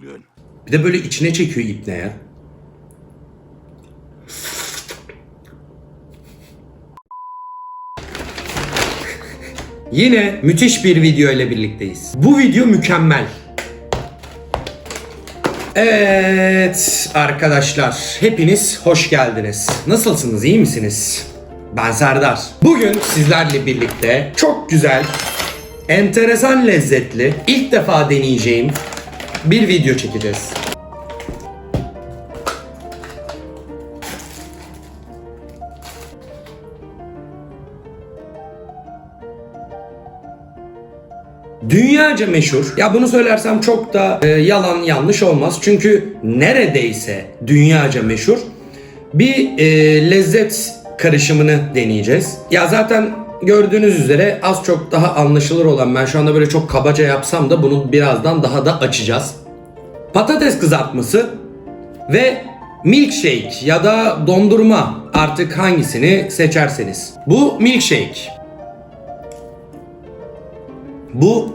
good. Bir de böyle içine çekiyor ipne ya. Yine müthiş bir video ile birlikteyiz. Bu video mükemmel. Evet arkadaşlar hepiniz hoş geldiniz. Nasılsınız iyi misiniz? Ben Serdar. Bugün sizlerle birlikte çok güzel, enteresan lezzetli, ilk defa deneyeceğim bir video çekeceğiz. Dünyaca meşhur. Ya bunu söylersem çok da e, yalan yanlış olmaz. Çünkü neredeyse dünyaca meşhur bir e, lezzet karışımını deneyeceğiz. Ya zaten gördüğünüz üzere az çok daha anlaşılır olan ben şu anda böyle çok kabaca yapsam da bunu birazdan daha da açacağız. Patates kızartması ve milkshake ya da dondurma artık hangisini seçerseniz. Bu milkshake. Bu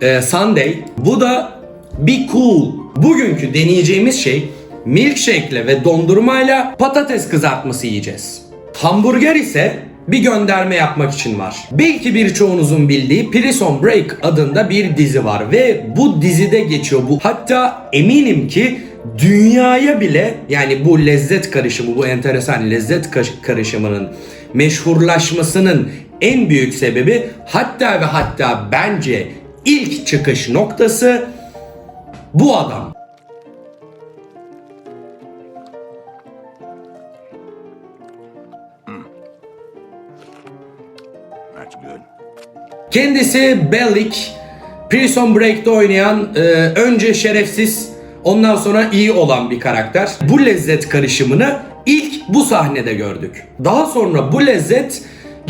e, Sunday. Bu da Be Cool. Bugünkü deneyeceğimiz şey milkshake'le ve dondurmayla patates kızartması yiyeceğiz. Hamburger ise bir gönderme yapmak için var. Belki birçoğunuzun bildiği Prison Break adında bir dizi var ve bu dizide geçiyor bu. Hatta eminim ki dünyaya bile yani bu lezzet karışımı, bu enteresan lezzet karışımının meşhurlaşmasının en büyük sebebi hatta ve hatta bence ilk çıkış noktası bu adam. Kendisi Bellic, Prison Break'te oynayan e, önce şerefsiz ondan sonra iyi olan bir karakter. Bu lezzet karışımını ilk bu sahnede gördük. Daha sonra bu lezzet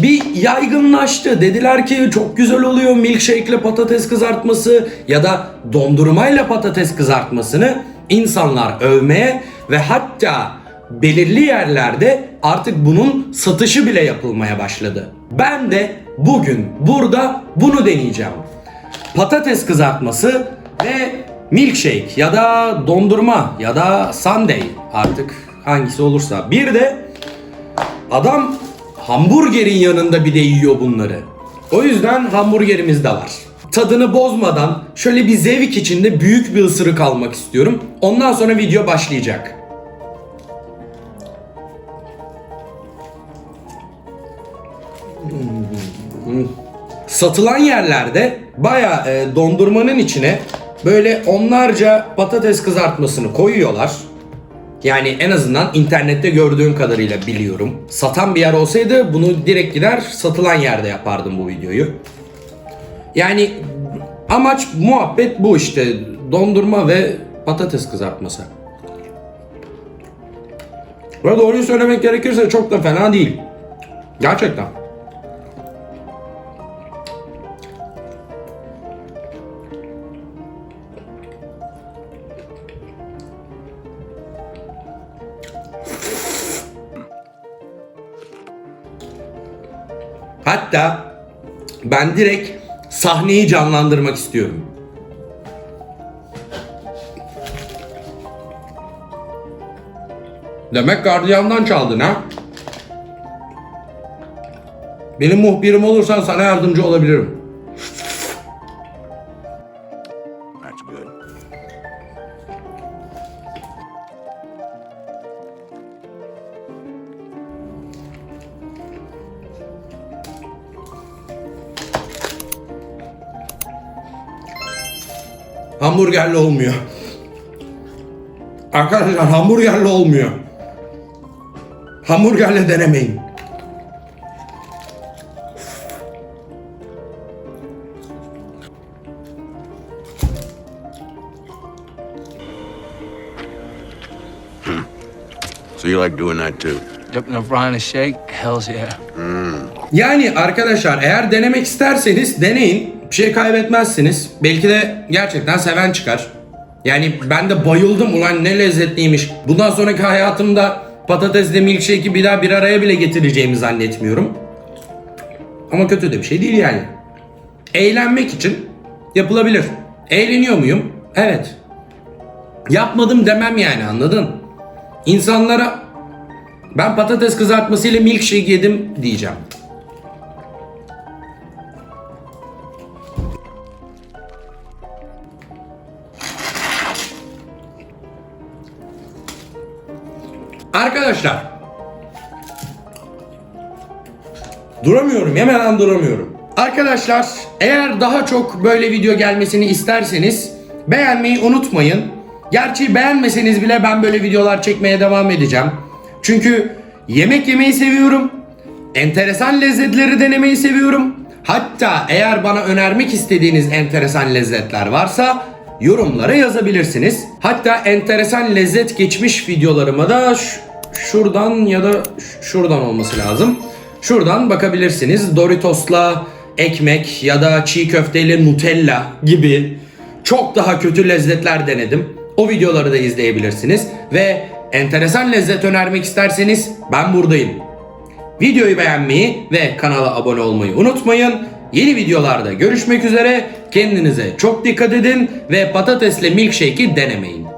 bir yaygınlaştı. Dediler ki çok güzel oluyor milkshake ile patates kızartması ya da dondurmayla patates kızartmasını insanlar övmeye ve hatta belirli yerlerde artık bunun satışı bile yapılmaya başladı. Ben de bugün burada bunu deneyeceğim. Patates kızartması ve milkshake ya da dondurma ya da sundae artık hangisi olursa. Bir de adam hamburgerin yanında bir de yiyor bunları. O yüzden hamburgerimiz de var. Tadını bozmadan şöyle bir zevk içinde büyük bir ısırık almak istiyorum. Ondan sonra video başlayacak. Satılan yerlerde baya dondurmanın içine böyle onlarca patates kızartmasını koyuyorlar. Yani en azından internette gördüğüm kadarıyla biliyorum. Satan bir yer olsaydı bunu direkt gider satılan yerde yapardım bu videoyu. Yani amaç muhabbet bu işte. Dondurma ve patates kızartması. Ve doğruyu söylemek gerekirse çok da fena değil. Gerçekten. Hatta ben direkt sahneyi canlandırmak istiyorum. Demek gardiyandan çaldın ha? Benim muhbirim olursan sana yardımcı olabilirim. Hamburgerli olmuyor. Arkadaşlar hamburgerli olmuyor. Hamburgerle denemeyin. So you like doing that too? Dipping a fry in a shake? Hells yeah. Yani arkadaşlar eğer denemek isterseniz deneyin. Bir şey kaybetmezsiniz. Belki de gerçekten seven çıkar. Yani ben de bayıldım ulan ne lezzetliymiş. Bundan sonraki hayatımda patatesle milkshake'i bir daha bir araya bile getireceğimi zannetmiyorum. Ama kötü de bir şey değil yani. Eğlenmek için yapılabilir. Eğleniyor muyum? Evet. Yapmadım demem yani anladın? İnsanlara ben patates kızartmasıyla milkshake yedim diyeceğim. Arkadaşlar Duramıyorum hemen duramıyorum. Arkadaşlar eğer daha çok böyle video gelmesini isterseniz beğenmeyi unutmayın. Gerçi beğenmeseniz bile ben böyle videolar çekmeye devam edeceğim. Çünkü yemek yemeyi seviyorum. Enteresan lezzetleri denemeyi seviyorum. Hatta eğer bana önermek istediğiniz enteresan lezzetler varsa yorumlara yazabilirsiniz. Hatta enteresan lezzet geçmiş videolarıma da şuradan ya da şuradan olması lazım. Şuradan bakabilirsiniz. Doritos'la ekmek ya da çiğ köfteyle Nutella gibi çok daha kötü lezzetler denedim. O videoları da izleyebilirsiniz. Ve enteresan lezzet önermek isterseniz ben buradayım. Videoyu beğenmeyi ve kanala abone olmayı unutmayın. Yeni videolarda görüşmek üzere. Kendinize çok dikkat edin ve patatesle milkshake'i denemeyin.